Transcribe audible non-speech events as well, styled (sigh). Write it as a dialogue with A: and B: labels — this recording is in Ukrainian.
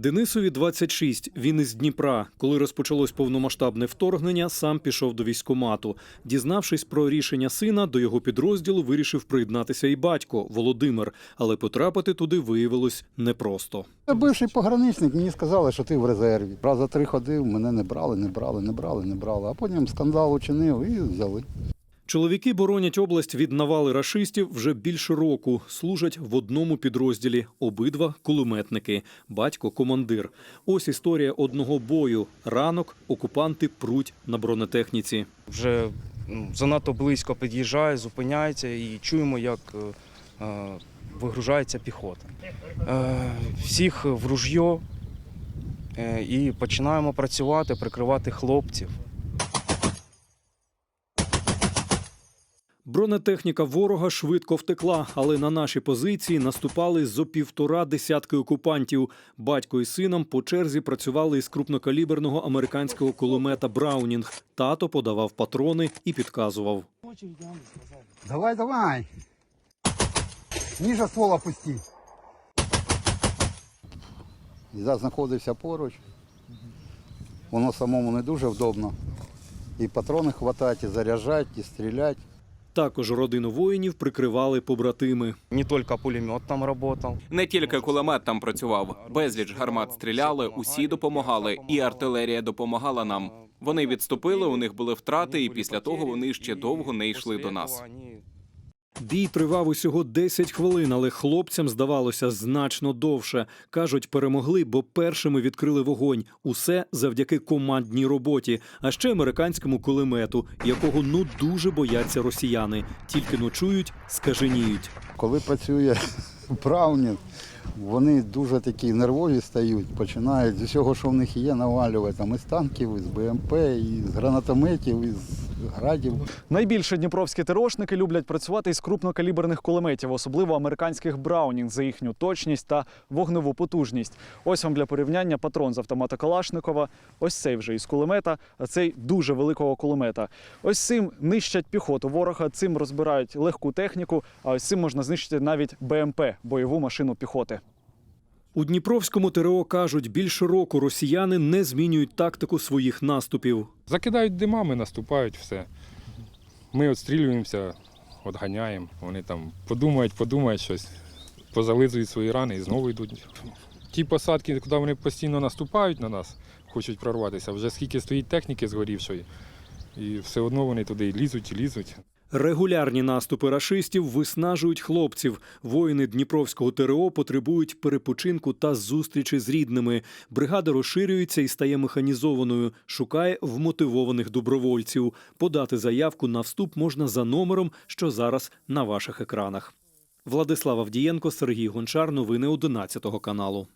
A: Денисові 26, Він із Дніпра. Коли розпочалось повномасштабне вторгнення, сам пішов до військкомату. Дізнавшись про рішення сина, до його підрозділу вирішив приєднатися і батько Володимир, але потрапити туди виявилось непросто.
B: Бивший пограничник, мені сказали, що ти в резерві. Раза три ходив, мене не брали, не брали, не брали, не брали. А потім скандал учинив і взяли.
A: Чоловіки боронять область від навали рашистів вже більше року. Служать в одному підрозділі. Обидва кулеметники. Батько командир. Ось історія одного бою. Ранок окупанти пруть на бронетехніці.
C: вже ну, занадто близько під'їжджає, зупиняється і чуємо, як е, е, вигружається піхота. Е, всіх в ружьо і починаємо працювати, прикривати хлопців.
A: Бронетехніка ворога швидко втекла, але на наші позиції наступали зо півтора десятки окупантів. Батько і сином по черзі працювали із крупнокаліберного американського кулемета Браунінг. Тато подавав патрони і підказував.
B: Давай, давай. Ніже ствол опусти. Я знаходився поруч. Воно самому не дуже вдобно. І патрони хватати, і заряджати, і стріляти.
A: Також родину воїнів прикривали побратими.
C: Не тільки пулемет там працював.
D: Не тільки кулемет там працював, безліч гармат стріляли, усі допомагали, і артилерія допомагала нам. Вони відступили, у них були втрати, і після того вони ще довго не йшли до нас.
A: Бій тривав усього 10 хвилин, але хлопцям здавалося значно довше. кажуть, перемогли, бо першими відкрили вогонь. Усе завдяки командній роботі, а ще американському кулемету, якого ну дуже бояться росіяни. Тільки ночують, скаженіють.
B: Коли працює (laughs) Браунінг, вони дуже такі нервові стають, починають з усього, що в них є, навалювати там із танків, із БМП, із гранатометів, із градів.
E: Найбільше дніпровські ТРОшники люблять працювати із крупнокаліберних кулеметів, особливо американських Браунінг за їхню точність та вогневу потужність. Ось вам для порівняння патрон з автомата Калашникова. Ось цей вже із кулемета, а цей дуже великого кулемета. Ось цим нищать піхоту ворога, цим розбирають легку техніку, а ось цим можна знищити навіть БМП бойову машину піхоти.
A: У Дніпровському ТРО кажуть, більше року росіяни не змінюють тактику своїх наступів.
F: Закидають димами, наступають все. Ми відстрілюємося, відганяємо. Вони там подумають, подумають щось, позализують свої рани і знову йдуть. Ті посадки, куди вони постійно наступають на нас, хочуть прорватися, вже скільки стоїть техніки згорівшої, і все одно вони туди лізуть і лізуть.
A: Регулярні наступи рашистів виснажують хлопців. Воїни Дніпровського ТРО потребують перепочинку та зустрічі з рідними. Бригада розширюється і стає механізованою. Шукає вмотивованих добровольців. Подати заявку на вступ можна за номером, що зараз на ваших екранах. Владислав Авдієнко, Сергій Гончар. Новини 11 каналу.